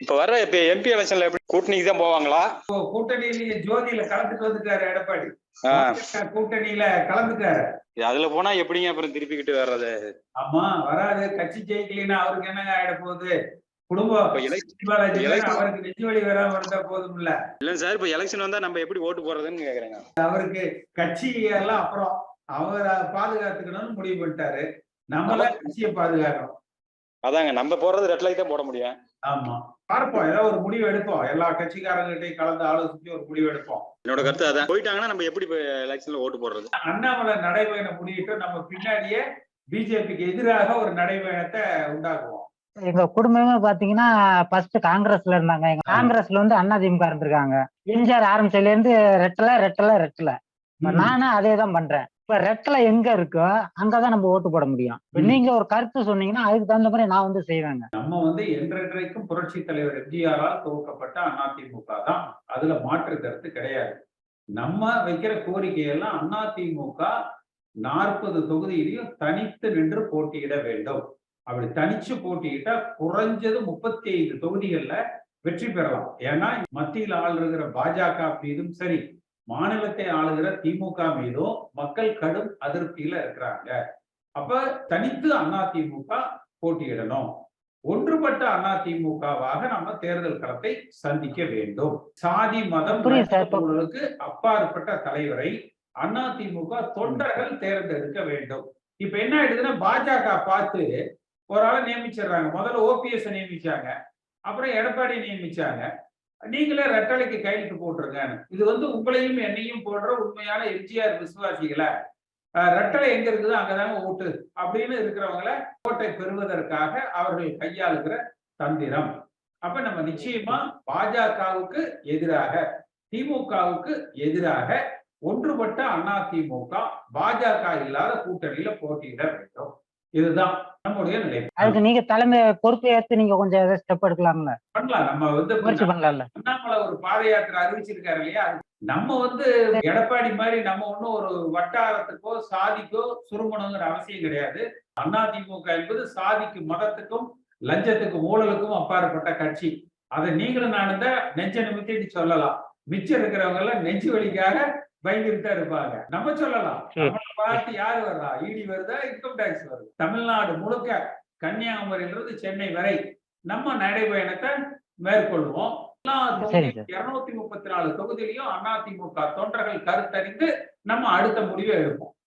இப்ப வர்ற இப்ப எம்பி எலெக்ஷன்ல எப்படி கூட்டணிக்கு தான் போவாங்களா? இப்போ கூட்டணியில ஜோதியில கலந்துட்டு வந்துட்டாரு எடப்பாடி கூட்டணியில கலந்துட்டாரு அதுல போனா எப்படிங்க அப்புறம் திருப்பிக்கிட்டு வர்றது? ஆமா வராது. கட்சி ஜெயிக்கலைன்னா அவருக்கு என்னங்க ஆயிட போகுது? குடும்பம் அவருக்கு நெஞ்சு வலி வராம இருந்தா போதும்ல. இல்ல சார் இப்ப எலெக்ஷன் வந்தா நம்ம எப்படி ஓட்டு போடுறதுன்னு கேக்குறேங்க. அவருக்கு கட்சி எல்லாம் அப்புறம் அவரை பாதுகாத்துக்கணும்னு முடிவு பண்ணிட்டாரு. நம்மள கட்சியை பாதுகாக்கணும். அதாங்க நம்ம போடுறது ரெட் லைட் தான் போட முடியும். ஆமா. பார்ப்போம் ஏதாவது ஒரு முடிவு எடுப்போம். எல்லா கட்சிக்காரங்ககிட்டயும் கலந்து ஆலோசிச்சு ஒரு முடிவு எடுப்போம். என்னோட கருத்து அதான். போயிட்டாங்கன்னா நம்ம எப்படி எலெக்ஷன்ல ஓட்டு போடுறது? அண்ணாமலை நடைபயணம் முடிவிட்டு நம்ம பின்னாடியே பிஜேபிக்கு எதிராக ஒரு நடைபயணத்தை உண்டாக்குவோம். எங்க குடும்பமே பாத்தீங்கன்னா ஃபர்ஸ்ட் காங்கிரஸ்ல இருந்தாங்க. எங்க காங்கிரஸ்ல வந்து அதிமுக இருந்திருக்காங்க. எம்ஜிஆர் ஆரம்பிச்சதுல இருந்து ரெட்டல ரெட்டல ரெட்டல. நானும் அதே தான் பண்றேன். இப்ப ரெட்டல எங்க இருக்கோ அங்கதான் நம்ம ஓட்டு போட முடியும். நீங்க ஒரு கருத்து சொன்னீங்கன்னா அதுக்கு தகுந்த மாதிரி நான் வந்து செய்வேங்க. நம்ம வந்து என்றென்றைக்கும் புரட்சி தலைவர் எம்ஜிஆரால் துவக்கப்பட்ட அதிமுக தான். அதுல மாற்று கருத்து கிடையாது. நம்ம வைக்கிற கோரிக்கையெல்லாம் அதிமுக நாற்பது தொகுதியிலையும் தனித்து நின்று போட்டியிட வேண்டும். அப்படி தனிச்சு போட்டியிட்டா குறைஞ்சது முப்பத்தி ஐந்து தொகுதிகள்ல வெற்றி பெறலாம். ஏன்னா மத்தியில் ஆளுகிற பாஜக மீதும் சரி மாநிலத்தை ஆளுகிற திமுக மீதும் மக்கள் கடும் அதிருப்தியில இருக்கிறாங்க. அப்ப தனித்து அதிமுக போட்டியிடணும். ஒன்றுபட்ட அதிமுகவாக நம்ம தேர்தல் களத்தை சந்திக்க வேண்டும். சாதி மதம் அப்பாற்பட்ட தலைவரை அதிமுக தொண்டர்கள் தேர்ந்தெடுக்க வேண்டும். இப்ப என்ன ஆயிடுதுன்னா பாஜக பார்த்து ஒரு ஆளை நியமிச்சிடுறாங்க. முதல்ல ஓபிஎஸ் நியமிச்சாங்க. அப்புறம் எடப்பாடி நியமிச்சாங்க. நீங்களே ரெட்டலைக்கு கையெழுத்து போட்டுருங்க. இது வந்து உங்களையும் என்னையும் போன்ற உண்மையான எம்ஜிஆர் விசுவாசிகளை ரெட்டலை எங்க இருக்குதோ? அங்கதாங்க ஓட்டு. அப்படின்னு இருக்கிறவங்கள ஓட்டை பெறுவதற்காக அவர்கள் கையாளுகிற தந்திரம். அப்ப நம்ம நிச்சயமா பாஜகவுக்கு எதிராக திமுகவுக்கு எதிராக ஒன்றுபட்ட அதிமுக பாஜக இல்லாத கூட்டணியில போட்டியிட வேண்டும். இதுதான் நம்முடைய நிலை. அதுக்கு நீங்க தலைமை பொறுப்பு ஏத்து நீங்க கொஞ்சம் ஏதாவது ஸ்டெப் எடுக்கலாம்ல? பண்ணலாம். நம்ம வந்து முயற்சி பண்ணலாம்ல. அண்ணாமலை ஒரு பாத யாத்திரை அறிவிச்சிருக்காரு இல்லையா? நம்ம வந்து எடப்பாடி மாதிரி நம்ம ஒண்ணும் ஒரு வட்டாரத்துக்கோ சாதிக்கோ சுருங்கணுங்கிற அவசியம் கிடையாது. அதிமுக என்பது சாதிக்கு மதத்துக்கும் லஞ்சத்துக்கும் ஊழலுக்கும் அப்பாற்பட்ட கட்சி. அதை நீங்களும் தான் நெஞ்ச நிமித்திட்டு சொல்லலாம். மிச்சம் இருக்கிறவங்க எல்லாம் நெஞ்சு வலிக்காக பயந்துட்டு தான் இருப்பாங்க. நம்ம சொல்லலாம். பார்த்து யாரு வர்றா இடி வருதா? இன்கம் டேக்ஸ் வருது? தமிழ்நாடு முழுக்க கன்னியாகுமரியிலிருந்து சென்னை வரை நம்ம நடைபயணத்தை மேற்கொள்வோம். இருநூத்தி முப்பத்தி நாலு தொகுதியிலையும் அதிமுக தொண்டர்கள் கருத்தறிந்து நம்ம அடுத்த முடிவை எடுப்போம்.